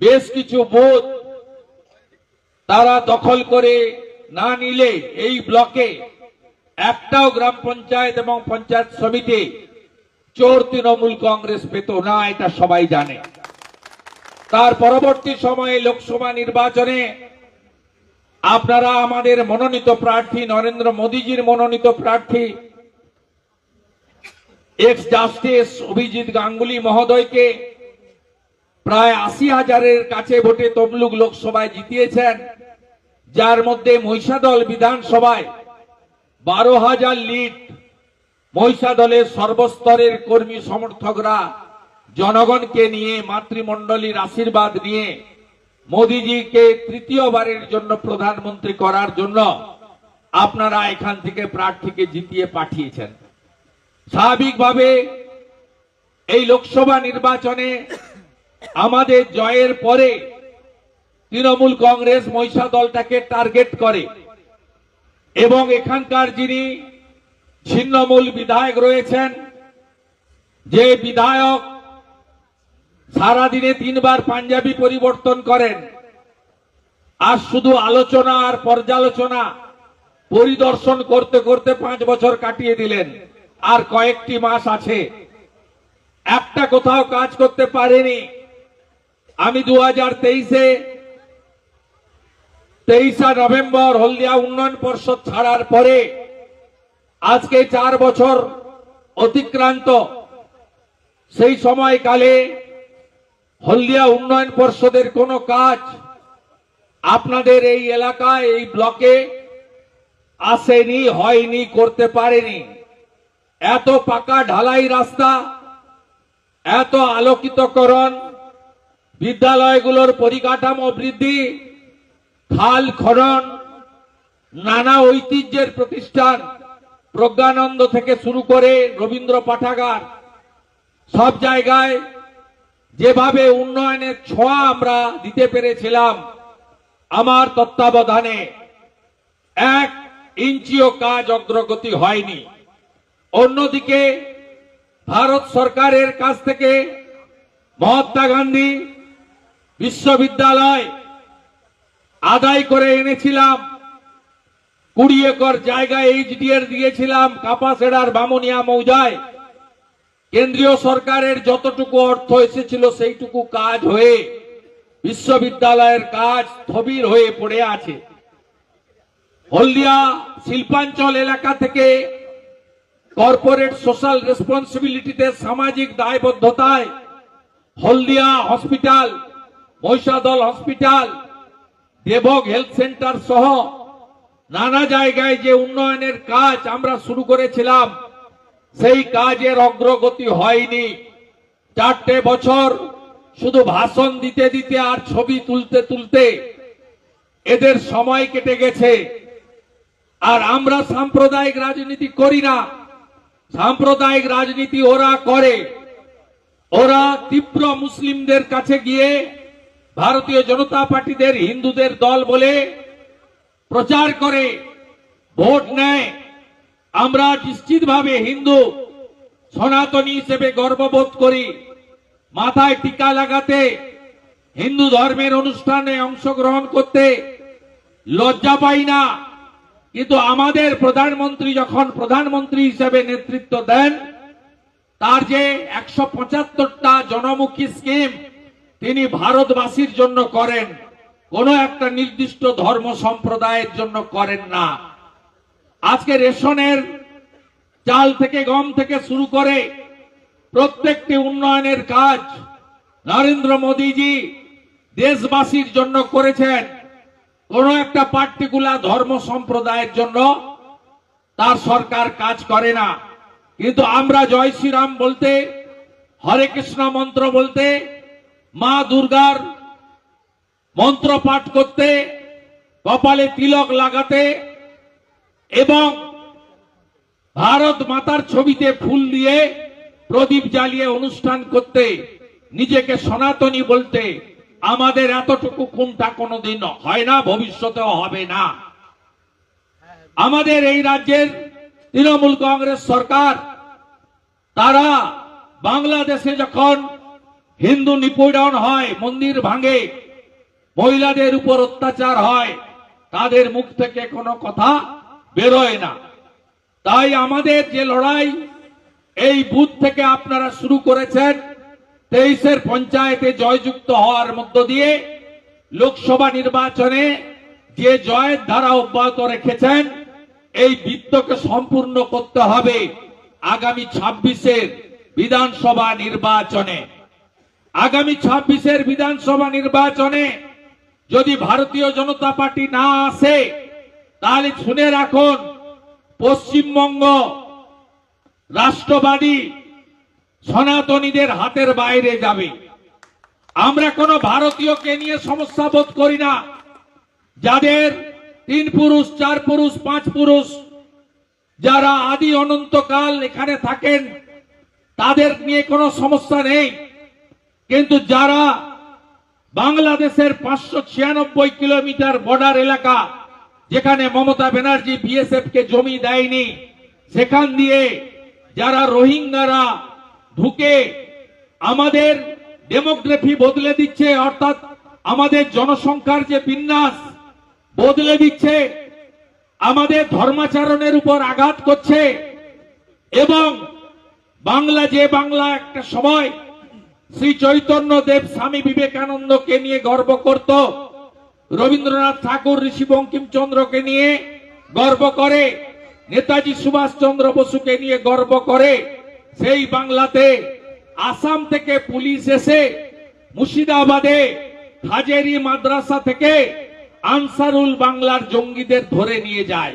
বেশ কিছু বুথ তারা দখল করে না নিলে এই ব্লকে একটাও গ্রাম পঞ্চায়েত এবং পঞ্চায়েত সমিতি চোর তৃণমূল কংগ্রেস পেত না, এটা সবাই জানে। তার পরবর্তী সময়ে লোকসভা নির্বাচনে আপনারা আমাদের মনোনীত প্রার্থী, নরেন্দ্র মোদীজির মনোনীত প্রার্থী এক্স জাস্টিস অভিজিৎ গাঙ্গুলি মহোদয়কে প্রায় আশি হাজারের কাছে ভোটে তমলুক লোকসভায় জিতিয়েছেন, যার মধ্যে মহিষাদল বিধানসভায় বারো হাজার লিড। মহিষাদলের সর্বস্তরের কর্মী সমর্থকরা জনগণকে নিয়ে, মাতৃমণ্ডলীর আশীর্বাদ নিয়ে মোদিজিকে তৃতীয়বারের জন্য প্রধানমন্ত্রী করার জন্য আপনারা এখান থেকে প্রার্থীকে জিতিয়ে পাঠিয়েছেন। স্বাভাবিকভাবে এই লোকসভা নির্বাচনে আমাদের জয়ের পরে তৃণমূল কংগ্রেস মহিষা দলটাকে টার্গেট করে। এবং এখানকার যিনি ছিন্নমূল বিধায়ক রয়েছেন, যে বিধায়ক সারাদিনে তিনবার পাঞ্জাবি পরিবর্তন করেন আর শুধু আলোচনা আর পর্যালোচনা পরিদর্শন করতে করতে পাঁচ বছর কাটিয়ে দিলেন, আর কয়েকটি মাস আছে। একটা কোথাও কাজ করতে পারেনি আমি দু হাজার তেইশে তেইশা নভেম্বর হলদিয়া উন্নয়ন পর্ষদ ছাড়ার পরে আজকে চার বছর অতিক্রান্ত, সেই সময়কালে হলদিয়া উন্নয়ন পর্ষদের কোনো কাজ আপনাদের এই এলাকায়, এই ব্লকে আসেনি, হয়নি, করতে পারেনি। এত পাকা ঢালাই রাস্তা, এত আলোকিতকরণ বিদ্যালয়গুলোর পরিকাঠামো বৃদ্ধি, খাল খনন, নানা ঐতিহ্যের প্রতিষ্ঠান, প্রজ্ঞানন্দ থেকে শুরু করে রবীন্দ্র পাঠাগার, সব জায়গায় যেভাবে উন্নয়নের ছোঁয়া আমরা দিতে পেরেছিলাম, আমার তত্ত্বাবধানে এক ইঞ্চিও কাজ অগ্রগতি হয়নি। অন্যদিকে, ভারত সরকারের কাছ থেকে মহাত্মা গান্ধী বিশ্ববিদ্যালয় আদায় করে এনেছিলাম। কুড়ি একর জায়গায় এইচডিএর দিয়েছিলাম, কাপাসেড়ার বামুনিয়া মৌজায়। কেন্দ্রীয় সরকারের যতটুকু অর্থ এসেছিল সেইটুকু কাজ হয়ে বিশ্ববিদ্যালয়ের কাজ স্থবির হয়ে পড়ে আছে। হলদিয়া শিল্পাঞ্চল এলাকা থেকে কর্পোরেট সোশ্যাল রেসপন্সিবিলিটিতে সামাজিক দায়বদ্ধতায় হলদিয়া হসপিটাল মহিষাদল হসপিটাল দেবক হেলথ সেন্টার সহ নানা জায়গায় যে উন্নয়নের কাজ আমরা শুরু করেছিলাম, সেই কাজের অগ্রগতি হয়নি। চারটে বছর শুধু ভাষণ দিতে দিতে আর ছবি তুলতে তুলতে এদের সময় কেটে গেছে। আর আমরা সাম্প্রদায়িক রাজনীতি করি না। সাম্প্রদায়িক রাজনীতি ওরা করে। ওরা তীব্র মুসলিমদের কাছে গিয়ে ভারতীয় জনতা পার্টিদের হিন্দুদের দল বলে প্রচার করে, ভোট নেয়। আমরা নিশ্চিতভাবে হিন্দু, সনাতনী হিসেবে গর্ববোধ করি। মাথায় টিকা লাগাতে, হিন্দু ধর্মের অনুষ্ঠানে অংশগ্রহণ করতে লজ্জা পাই না। কিন্তু আমাদের প্রধানমন্ত্রী যখন প্রধানমন্ত্রী হিসেবে নেতৃত্ব দেন, তার যে একশো পঁচাত্তরটা জনমুখী স্কিম তিনি ভারতবাসীর জন্য করেন। কোন একটা নির্দিষ্ট ধর্ম সম্প্রদায়ের জন্য করেন না। আজকে রেশনের চাল থেকে গম থেকে শুরু করে প্রত্যেকটি উন্নয়নের কাজ নরেন্দ্র মোদীজি দেশবাসীর জন্য করেছেন। কোন একটা পার্টিকুলার ধর্ম সম্প্রদায়ের জন্য তার সরকার কাজ করে না। কিন্তু আমরা জয় শ্রীরাম বলতে, হরে কৃষ্ণ মন্ত্র বলতে মা দুর্গার মন্ত্র পাঠ করতে, কপালে তিলক লাগাতে এবং ভারত মাতার ছবিতে ফুল দিয়ে প্রদীপ জ্বালিয়ে অনুষ্ঠান করতে, নিজেকে সনাতনী বলতে, আমাদের এতটুকু কোনটা কোনোদিন হয় না, ভবিষ্যতেও হবে না। আমাদের এই রাজ্যের তৃণমূল কংগ্রেস সরকার, তারা বাংলাদেশে যখন হিন্দু নিপীড়ন হয়, মন্দির ভাঙে, মহিলাদের উপর অত্যাচার হয়, তাদের মুখ থেকে কোনো কথা বেরোয় না। তাই আমাদের যে লড়াই, এই বুথ থেকে আপনারা শুরু করেছেন তেইশের পঞ্চায়েতে জয়যুক্ত হওয়ার মধ্য দিয়ে লোকসভা নির্বাচনে যে জয়ের ধারা অব্যাহত রেখেছেন, এই বৃত্তকে সম্পূর্ণ করতে হবে আগামী ছাব্বিশের বিধানসভা নির্বাচনে। আগামী ছাব্বিশের বিধানসভা নির্বাচনে যদি ভারতীয় জনতা পার্টি না আসে, তাহলে শুনে রাখুন, পশ্চিমবঙ্গ রাষ্ট্রবাদী সনাতনীদের হাতের বাইরে যাবে। আমরা কোনো ভারতীয়কে নিয়ে সমস্যা বোধ করি না। যাদের তিন পুরুষ, চার পুরুষ, পাঁচ পুরুষ, যারা আদি অনন্তকাল এখানে থাকেন, তাদের নিয়ে কোনো সমস্যা নেই। কিন্তু যারা বাংলাদেশের পাঁচশো ছিয়ানব্বই কিলোমিটার বর্ডার এলাকা, যেখানে মমতা ব্যানার্জি বিএসএফ কে জমি দেয়নি, সেখান দিয়ে যারা রোহিঙ্গারা ঢুকে আমাদের ডেমোগ্রাফি বদলে দিচ্ছে, অর্থাৎ আমাদের জনসংখ্যার যে বিন্যাস বদলে দিচ্ছে, আমাদের ধর্মাচরণের উপর আঘাত করছে, এবং বাংলা যে বাংলা একটা সময় শ্রী চৈতন্য দেব স্বামী বিবেকানন্দকে নিয়ে গর্ব করত। রবীন্দ্রনাথ ঠাকুর, ঋষি বঙ্কিমচন্দ্রকে নিয়ে গর্ব করে। নেতাজি সুভাষচন্দ্র বসুকে নিয়ে গর্ব করে। সেই বাংলাতে আসাম থেকে পুলিশ এসে মুর্শিদাবাদে হাজেরি মাদ্রাসা থেকে আনসারুল বাংলার জঙ্গিদের ধরে নিয়ে যায়।